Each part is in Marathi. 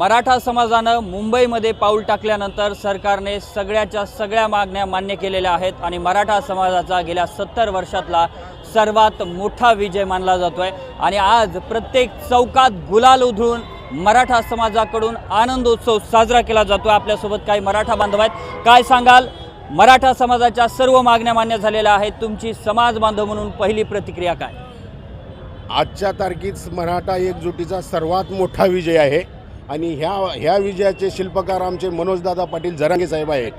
मराठा समाजानं मुंबईमध्ये पाऊल टाकल्यानंतर सरकारने सगळ्याच्या सगळ्या मागण्या मान्य केलेल्या आहेत आणि मराठा समाजाचा गेल्या सत्तर वर्षातला सर्वात मोठा विजय मानला जातो आहे आणि आज प्रत्येक चौकात गुलाल उधळून मराठा समाजाकडून आनंदोत्सव साजरा केला जातो आहे आपल्यासोबत काही मराठा बांधव आहेत. काय सांगाल? मराठा समाजाच्या सर्व मागण्या मान्य झालेल्या आहेत. तुमची समाज बांधव म्हणून पहिली प्रतिक्रिया काय? आजच्या तारखेत मराठा एकजुटीचा सर्वात मोठा विजय आहे. आणि ह्या ह्या विजयाचे शिल्पकार आमचे मनोजदादा पाटील जरांगे साहेब आहेत.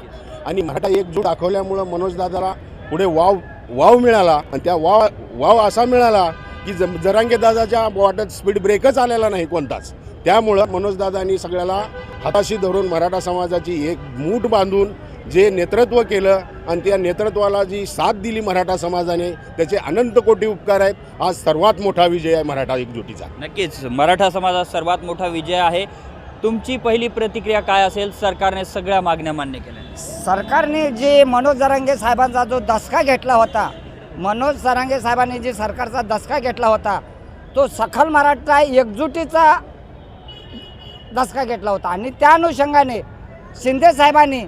आणि मराठा एकजूट दाखवल्यामुळं मनोजदादाला पुढे वाव वाव मिळाला आणि त्या वाव वाव असा मिळाला की ज जरांगे दादाच्या वाटत स्पीड ब्रेकच आलेला नाही कोणताच. त्यामुळं मनोजदादांनी सगळ्याला हाताशी धरून मराठा समाजाची एक मूठ बांधून जे नेतृत्व केलं आणि त्या नेतृत्वाला जी साथ दिली मराठा समाजाने त्याचे अनंत कोटी उपकार आहेत. आज सर्वात मोठा विजय आहे मराठा एकजुटीचा. नक्कीच मराठा समाजात सर्वात मोठा विजय आहे. तुमची पहिली प्रतिक्रिया काय असेल? सरकारने सगळ्या मागण्या मान्य केल्या सरकारने जे मनोज जरांगे साहेबांचा जो दसका घेतला होता मनोज जरांगे साहेबांनी जे सरकारचा दसका घेतला होता तो सखल मराठा एकजुटीचा दसका घेतला होता. आणि त्या अनुषंगाने शिंदे साहेबांनी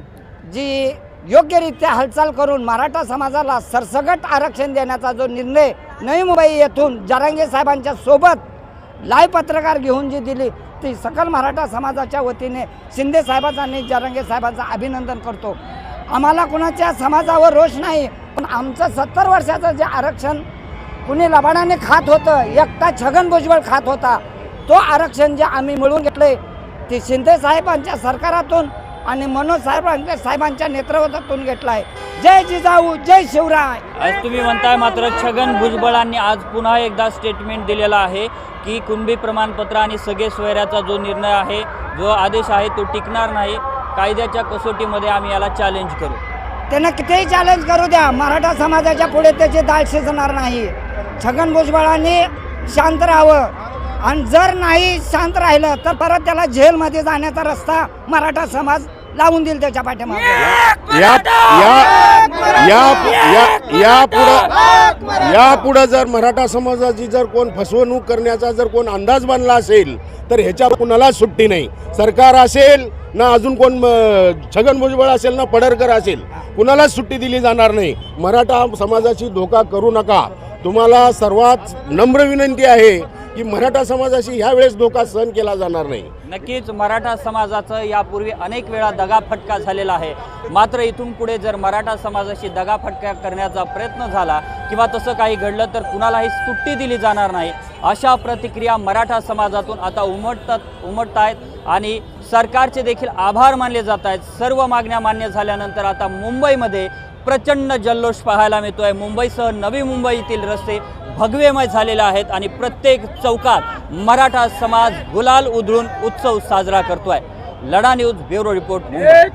जी योग्यरित्या हालचाल करून मराठा समाजाला सरसगट आरक्षण देण्याचा जो निर्णय नवी मुंबई येथून जरांगे साहेबांच्या सोबत लाय पत्रकार घेऊन जी दिली ती सकल मराठा समाजाच्या वतीने शिंदे साहेबांचा आणि जरांगे साहेबांचा अभिनंदन करतो. आम्हाला कुणाच्या समाजावर रोष नाही पण आमचं सत्तर वर्षाचं जे आरक्षण कुणी लबाडाने खात होतं एकटा छगन भुजबळ खात होता तो आरक्षण जे आम्ही मिळवून घेतले ते शिंदे साहेबांच्या सरकारातून आणि मनोज साहेबांच्या साहेबांच्या नेतृत्वातून घेतला आहे जय जिजाऊ जय शिवराय. आज तुम्ही म्हणताय मात्र छगन भुजबळांनी आज पुन्हा एकदा स्टेटमेंट दिलेला आहे की कुणबी प्रमाणपत्र आणि सगळे सोयऱ्याचा जो निर्णय आहे जो आदेश आहे तो टिकणार नाही. कायद्याच्या कसोटीमध्ये आम्ही याला चॅलेंज करू. त्यांना कितीही चॅलेंज करू द्या मराठा समाजाच्या पुढे त्याचे दाळ शिजणार नाही. छगन भुजबळांनी शांत राहावं. आणि जर नाही शांत राहिलं तर परत त्याला जेलमध्ये जाण्याचा रस्ता मराठा समाज लावून देईल त्याच्या पाठीमागे. या या या या या पुढं या पुढं जर मराठा समाजाची जर कोण फसवणूक करण्याचा जर कोण अंदाज बांधला असेल तर ह्याच्यावर कुणालाच सुट्टी नाही. सरकार असेल ना अजून कोण छगन भुजबळ असेल ना पडरकर असेल कुणालाच सुट्टी दिली जाणार नाही. मराठा समाजाची धोका करू नका. तुम्हाला सर्वात नम्र विनंती आहे की मराठा समाजाशी यावेळेस धोका सहन केला जाणार नाही. नक्कीच मराठा समाजाचं यापूर्वी अनेक वेळा दगाफटका झालेला आहे. मात्र इथून पुढे जर मराठा समाजाशी दगाफटका करण्याचा प्रयत्न झाला किंवा तसं काही घडलं तर कुणालाही सुट्टी दिली जाणार नाही. अशा प्रतिक्रिया मराठा समाजातून आता उमटतात उमटत आहेत आणि सरकारचे देखील आभार मानले जात आहेत. सर्व मागण्या मान्य झाल्यानंतर आता मुंबईमध्ये प्रचंड जल्लोष पाहायला मिळतोय. मुंबईसह नवी मुंबईतील रस्ते भगवेमय झालेले आहेत आणि प्रत्येक चौकात मराठा समाज गुलाल उधळून उत्सव साजरा करतोय. लढा न्यूज ब्युरो रिपोर्ट मुंबई.